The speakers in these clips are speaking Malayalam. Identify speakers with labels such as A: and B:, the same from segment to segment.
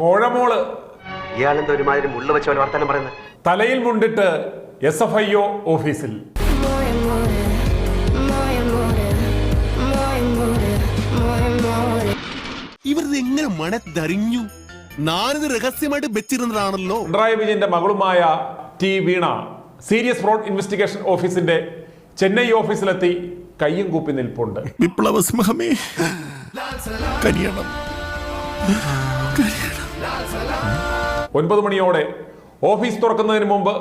A: കോഴമോൾ.
B: ഇയാളെന്താ ഒരുമാതിരി മുള്ള വെച്ച പോലെ വർത്തമാനം പറയുന്നത്
A: തലയിൽ മുണ്ടിട്ട് എസ് എഫ് ഐ ഒ ഓഫീസിൽ.
C: ഇവരിത് എങ്ങനെ മണത്തറിഞ്ഞു ഞാനിത് രഹസ്യമായിട്ട് വെച്ചിരുന്നതാണല്ലോ.
A: പിണറായി വിജയന്റെ മകളുമായ T Veena serious fraud investigation ഓഫീസിന്റെ ചെന്നൈ ഓഫീസിലെത്തി കയ്യും കൂപ്പി നിൽപ്പുണ്ട്.
C: വിപ്ലവസ്മഹമേ കല്യാണം കരിയണം
A: ഒൻപത് മണിയോടെ ഓഫീസ് തുറക്കുന്നതിന് മുമ്പ്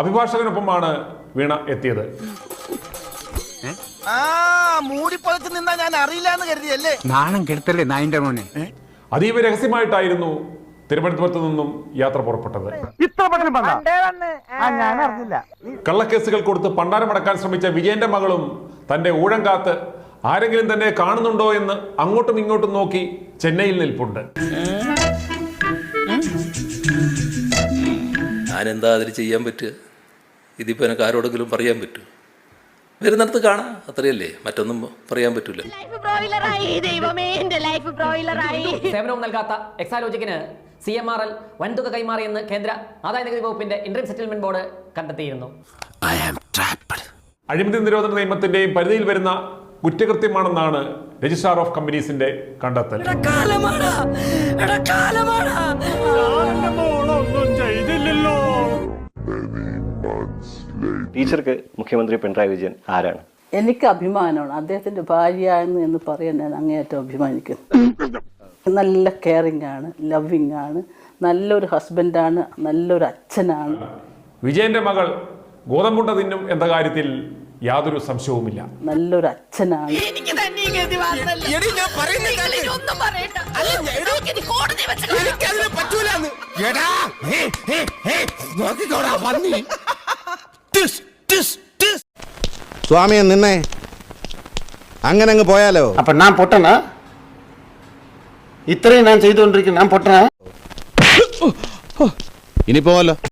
A: അഭിഭാഷകനൊപ്പമാണ് വീണ എത്തിയത്.
D: നിന്നാ ഞാൻ അറിയില്ല എന്ന് കരുതിയല്ലേ?
E: നാണം കെടുത്തല്ലേ നായിന്റെ മോനെ?
A: അതീവ രഹസ്യമായിട്ടായിരുന്നു തിരുവനന്തപുരത്ത് നിന്നും യാത്ര പുറപ്പെട്ടത്.
D: ഞാൻ അറിഞ്ഞില്ല.
A: കള്ളക്കേസുകൾ കൊടുത്ത് പണ്ടാരമടക്കാൻ ശ്രമിച്ച വിജയന്റെ മകളും തന്റെ ഊഴം കാത്ത് ആരെങ്കിലും തന്നെ കാണുന്നുണ്ടോ എന്ന് അങ്ങോട്ടും ഇങ്ങോട്ടും നോക്കി ചെന്നൈയിൽ നിൽപ്പുണ്ട്.
F: ഞാനെന്താ അതിൽ ചെയ്യാൻ പറ്റുക? ഇതിപ്പോൾ എനിക്ക് ആരോടെങ്കിലും പറയാൻ പറ്റുമോ വരുന്നിടത്ത് കാണാം അത്രയല്ലേ? മറ്റൊന്നും പറയാൻ പറ്റൂല.
G: ലൈഫ് ബ്രോയിലറായി ദൈവമേ എന്റെ ലൈഫ് ബ്രോയിലറായി
H: സേവനവും നൽകാത്ത എക്സാലോജിക്കിന് സി എം ആർ എൽ വൻതുക കൈമാറിയെന്ന് കേന്ദ്ര ആദായ നികുതി വകുപ്പിന്റെ ഇന്റർ സെറ്റിൽമെന്റ് ബോർഡ് കണ്ടെത്തിയിരുന്നു.
A: അഴിമതി നിരോധന നിയമത്തിന്റെയും പരിധിയിൽ വരുന്ന കുറ്റകൃത്യമാണെന്നാണ് രജിസ്ട്രാർ ഓഫ് കമ്പനീസിന്റെ കണ്ടെത്തൽ.
B: ടീച്ചർക്ക് മുഖ്യമന്ത്രി പിണറായി വിജയൻ ആരാണ്?
I: എനിക്ക് അഭിമാനമാണ്. അദ്ദേഹത്തിന്റെ ഭാര്യ എന്ന് എന്ന് പറയാൻ ഞാൻ അങ്ങേയറ്റം അഭിമാനിക്കുന്നു. നല്ല കെയറിംഗ് ആണ് ലവിങ് ആണ് നല്ലൊരു ഹസ്ബൻഡാണ് നല്ലൊരു അച്ഛനാണ്.
A: വിജയന്റെ മകൾ ഗോതമ്പുണ്ട തിന്നും എന്ന കാര്യത്തിൽ യാതൊരു സംശയവുമില്ല.
I: നല്ലൊരു അച്ഛനാണ്.
J: സ്വാമിയെ നിന്നെ അങ്ങനെ അങ്ങ് പോയാലോ?
D: അപ്പൊ ഞാൻ പൊട്ടനാ? ഇത്രയും ഞാൻ ചെയ്തുകൊണ്ടിരിക്കുന്നു ഞാൻ പൊട്ടനാ?
J: ഇനി പോവല്ലോ.